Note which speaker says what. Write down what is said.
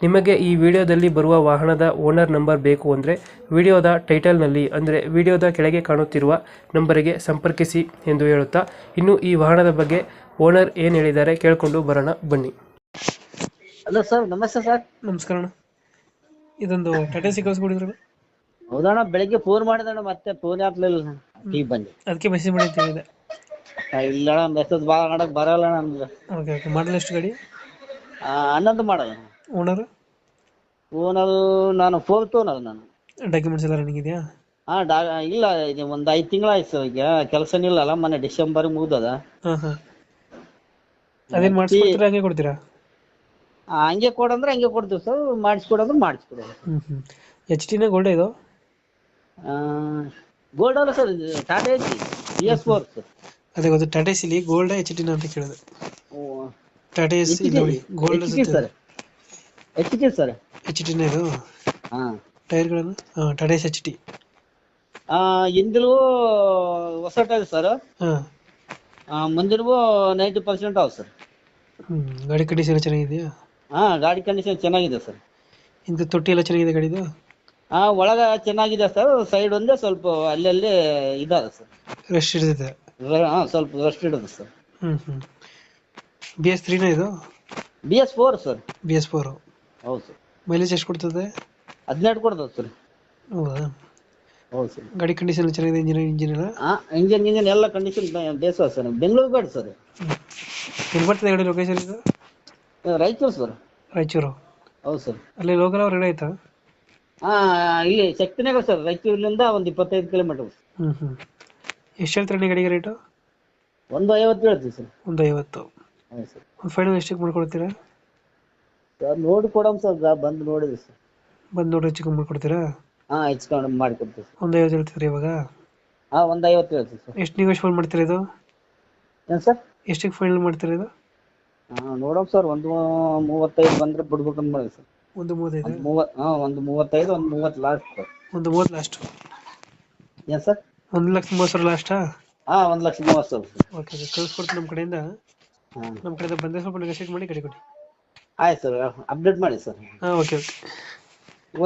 Speaker 1: ನಿಮಗೆ ಈ ವಿಡಿಯೋದಲ್ಲಿ ಬರುವ ವಾಹನದ ಓನರ್ ನಂಬರ್ ಬೇಕು ಅಂದರೆ ವಿಡಿಯೋದ ಟೈಟಲ್ನಲ್ಲಿ ಅಂದರೆ ವಿಡಿಯೋದ ಕೆಳಗೆ ಕಾಣುತ್ತಿರುವ ನಂಬರಿಗೆ ಸಂಪರ್ಕಿಸಿ ಎಂದು ಹೇಳುತ್ತಾ ಇನ್ನು ಈ ವಾಹನದ ಬಗ್ಗೆ ಓನರ್ ಏನು ಹೇಳಿದ್ದಾರೆ ಕೇಳಿಕೊಂಡು ಬರೋಣ ಬನ್ನಿ.
Speaker 2: ಹಲೋ ಸರ್ ನಮಸ್ತೆ ಸರ್.
Speaker 1: ನಮಸ್ಕಾರ ಅಣ್ಣ. ಇದೊಂದು ಟಾಟಾ ಸಿ ಕೊಡಿದ್ರು
Speaker 2: ಹೌದಣ್ಣ ಬೆಳಿಗ್ಗೆ ಫೋನ್ ಮಾಡಿದಣ್ಣ ಮತ್ತೆ ಫೋನ್ ಆಗ್ಲಿಲ್ಲ ಈಗ ಬಂದೆ.
Speaker 1: ಅದಕ್ಕೆ ಮೆಸೇಜ್ ಮಾಡಿದ್ದೇವೆ
Speaker 2: ಆ, ಇಲ್ಲಣ್ಣ ಮೆಸೇಜ್ ಭಾಳ ಮಾಡಕ್ ಬರಲ್ಲ ನಮ್ಗೆ.
Speaker 1: ಓಕೆ ಓಕೆ ಮಾಡಲ್ ಎಷ್ಟು ಗಾಡಿ?
Speaker 2: ಆ, ಹನ್ನೊಂದು ಮಾಡಲ್ಲ
Speaker 1: ಓನರ್
Speaker 2: ಓನರ್ ನಾನು ಫೋನ್ ತೋನರ್ ನಾನು.
Speaker 1: ಡಾಕ್ಯುಮೆಂಟ್ಸ್ ಎಲ್ಲ ರನ್ನಿಂಗ್ ಇದೆಯಾ?
Speaker 2: ಹಾ ಡಾ ಇಲ್ಲ ಇದು ಒಂದು ಐದು ತಿಂಗಳು ಆಯ್ತು ಈಗ. ಕೆಲಸ ಇಲ್ಲಲ್ಲ ಮೊನ್ನೆ ಡಿಸೆಂಬರ್ ಮುಗ್ದದ.
Speaker 1: ಹಾಂ ಹಾಂ. ಅದೇನು ಮಾಡಿಸ್ಕೊಡ್ತೀರಾ ಹಂಗೆ ಕೊಡ್ತೀರಾ?
Speaker 2: ಆ, ಹಂಗೆ ಕೊಡಂದ್ರೆ ಹಂಗೆ ಕೊಡ್ತೀವಿ ಸರ್. ಮಾಡಿಸ್ಕೊಡಂದ್ರೆ ಮಾಡಿಸ್ಕೊಡೋದು.
Speaker 1: ಹ್ಞೂ ಹ್ಞೂ ಎಚ್ ಟಿನ ಗೋಲ್ಡ್ ಇದು?
Speaker 2: ಗೋಲ್ಡ್ ಅಲ್ಲ ಸರ್ ಇದು Tata H B S four sir.
Speaker 1: ಅದೇ ಗೊತ್ತು ಟಾಟಾ ಸಿಲಿ ಗೋಲ್ಡ್ ಎಚ್ ಟಿನ ಅಂತ ಕೇಳಿದೆ. Tata S gold
Speaker 2: sir. H T sir.
Speaker 1: H ಟಿನೇ ಇದು
Speaker 2: ಹಾಂ.
Speaker 1: ಟೈರ್ಗಳನ್ನು? ಹಾಂ ಟಾಟಾ ಎಸ್ ಎಚ್ ಟಿ
Speaker 2: ಹಿಂದಿಲು ಹೊಸ ಟೈರ್ ಸರ್.
Speaker 1: ಹಾಂ.
Speaker 2: ಮುಂದಿನವು ನೈಂಟಿ ಪರ್ಸೆಂಟ್ ಅವ ಸರ್.
Speaker 1: ಹ್ಞೂ ಗಾಡಿ ಕಂಡೀಷನ್ ಚೆನ್ನಾಗಿದೆಯಾ?
Speaker 2: ಹಾಂ ಗಾಡಿ ಕಂಡೀಷನ್ ಚೆನ್ನಾಗಿದೆ ಸರ್.
Speaker 1: ಇಂದು ತೊಟ್ಟಿ ಎಲ್ಲ ಚೆನ್ನಾಗಿದೆ ಗಾಡಿದು?
Speaker 2: ಹಾಂ ಒಳಗ ಚೆನ್ನಾಗಿದೆ ಸರ್ ಸೈಡ್ ಒಂದೇ ಸ್ವಲ್ಪ ಅಲ್ಲಲ್ಲಿ ಇದಾದ ಸರ್.
Speaker 1: ರೆಸ್ಟ್ ಹಿಡಿದಿದೆ.
Speaker 2: ಹಾಂ ಸ್ವಲ್ಪ ರೆಸ್ಟ್ ಇಡೋದು ಸರ್.
Speaker 1: ಹ್ಞೂ ಹ್ಞೂ ಬಿ ಎಸ್ ತ್ರೀನ ಇದು?
Speaker 2: B S four sir.
Speaker 1: B S four.
Speaker 2: ಹೌದು ಸರ್.
Speaker 1: ಮೈಲೇಜ್ ಎಷ್ಟು ಕೊಡ್ತದೆ?
Speaker 2: ಹದಿನೆಂಟು ಕೊಡ್ತದೆ ಸರ್.
Speaker 1: ಹೌದಾ?
Speaker 2: ಹೌದು ಸರ್.
Speaker 1: ಗಾಡಿ ಕಂಡೀಷನ್ ಚೆನ್ನಾಗಿದೆ ಇಂಜಿನ್ ಇಂಜಿನಿಯರ್ ಎಲ್ಲ?
Speaker 2: ಹಾ ಇಂಜಿನ್ ಇಂಜಿನ್ ಎಲ್ಲ ಕಂಡೀಷನ್ ಬೇಸ ಸರ್. ಬೆಂಗಳೂರು ಬೇಡ ಸರ್.
Speaker 1: ಎಲ್ಲಿ ಬರ್ತದೆ ಗಾಡಿ ಲೊಕೇಶನ್ ಇದು?
Speaker 2: ರಾಯಚೂರು ಸರ್.
Speaker 1: ರಾಯಚೂರು?
Speaker 2: ಹೌದು ಸರ್.
Speaker 1: ಅಲ್ಲಿ ಲೋಕಲ್ ಹೊರಗಡೆ ಆಯ್ತಾ?
Speaker 2: ಹಾಂ ಇಲ್ಲಿ ಶಕ್ತಿನಗರ ಸರ್. ರಾಯಚೂರಿನಿಂದ ಒಂದು ಇಪ್ಪತ್ತೈದು ಕಿಲೋಮೀಟರ್
Speaker 1: ಹ್ಞೂ ಹ್ಞೂ ಎಷ್ಟು ಹೇಳ್ತಾರೆ ಗಾಡಿಗೆ ರೇಟು
Speaker 2: ಒಂದು ಐವತ್ತು ಹೇಳ್ತೀವಿ ಸರ್.
Speaker 1: ಒಂದು ಐವತ್ತು.
Speaker 2: ಹೌದು ಸರ್.
Speaker 1: ಒಂದು ಫೈನಲ್ ಎಷ್ಟಕ್ಕೆ ಮಾಡ್ಕೊಡ್ತೀರಾ
Speaker 2: ಸರ್ ನೋಡಿ ಕೊಡಮ್ ಸರ್ ಬಂದು ನೋಡಿದ್ವಿ ಸರ್.
Speaker 1: ಬಂದು ನೋಡಿ ಹೆಚ್ಚು ಕಮ್ಮಿ ಕೊಡ್ತೀರಾ?
Speaker 2: ಹಾ ಹೆಚ್ಕೊಂಡು ಮಾಡಿಕೊಡ್ತೀವಿ ಸರ್.
Speaker 1: ಒಂದು ಐವತ್ತು ಹೇಳ್ತೀರಿ ಇವಾಗ?
Speaker 2: ಹಾ ಒಂದು ಐವತ್ತು ಹೇಳ್ತೀವಿ ಸರ್.
Speaker 1: ಎಷ್ಟು ಫೋನ್ ಮಾಡ್ತೀರಾ ಇದು?
Speaker 2: ಏನು ಸರ್?
Speaker 1: ಎಷ್ಟಕ್ಕೆ ಫೈನಲ್ ಮಾಡ್ತೀರಾ ಇದು?
Speaker 2: ಹಾ ನೋಡಮ್ ಸರ್ ಒಂದು ಮೂವತ್ತೈದು ಬಂದ್ರೆ ಬಿಡ್ಬೇಕಂತ ಮಾಡಿ ಸರ್.
Speaker 1: ಒಂದು ಮೂವತ್ತೈದು?
Speaker 2: ಒಂದು ಮೂವತ್ ಹಾ ಒಂದು ಮೂವತ್ತೈದು ಒಂದು ಮೂವತ್ತು ಲಾಸ್ಟ್ ಸರ್.
Speaker 1: ಒಂದು ಮೂವತ್ತು ಲಾಸ್ಟ್
Speaker 2: ಏನು ಸರ್?
Speaker 1: ಒಂದು ಲಕ್ಷ ಮೂವತ್ತು ಸಾವಿರ ಲಾಸ್ಟಾ
Speaker 2: ಹಾ ಒಂದು ಲಕ್ಷ ಮೂವತ್ತು ಸಾವಿರ ಸರ್.
Speaker 1: ಓಕೆ ಓಕೆ ಕಳಿಸ್ಕೊಡ್ತೀನಿ ನಮ್ಮ ಕಡೆಯಿಂದ.
Speaker 2: ಹಾಂ.
Speaker 1: ನಮ್ಮ ಕಡೆಯಿಂದ ಬಂದರೆ ಸ್ವಲ್ಪ ನೆಗೋಷಿಯೇಟ್ ಮಾಡಿ ಕಡೆ ಕೊಡಿ.
Speaker 2: ಆಯ್ತು ಸರ್ ಅಪ್ಡೇಟ್ ಮಾಡಿ ಸರ್.
Speaker 1: Okay okay